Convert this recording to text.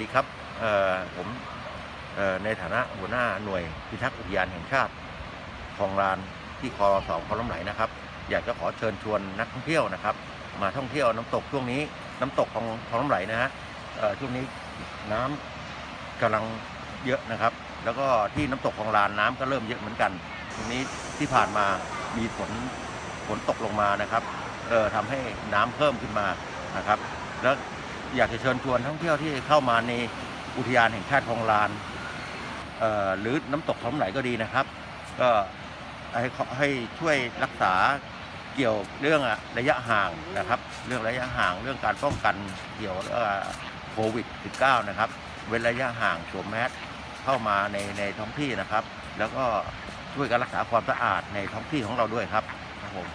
ดีครับผมในฐานะหัวหน้าหน่วยพิทักษ์อุทยานแห่งชาติคลองลานที่คอสองคลองน้ำไหลนะครับ อยากจะขอเชิญชวนนักท่องเที่ยวนะครับ มาท่องเที่ยวน้ำตกช่วงนี้ น้ำตกของคลองน้ำไหลนะฮะช่วงนี้น้ำกำลังเยอะนะครับ แล้วก็ที่น้ำตกคลองลานน้ำก็เริ่มเยอะเหมือนกันทีนี้ที่ผ่านมามีฝนฝนตกลงมานะครับเออทำให้น้ำเพิ่มขึ้นมานะครับ แล้ว อยากจะเชิญชวนท่องเที่ยวที่เข้ามาในอุทยานแห่งชาติคลองลานหรือน้ำตกคลองไหลก็ดีนะครับ ก็ให้ให้ช่วยรักษาเกี่ยวเรื่องระยะห่างนะครับ เรื่องระยะห่างเรื่องการป้องกันเกี่ยวกับโควิด -19 นะครับ เว้นระยะห่างสวมแมสเข้ามาในในท้องที่นะครับ แล้วก็ช่วยกันรักษาความสะอาดในท้องที่ของเราด้วยครับครับผม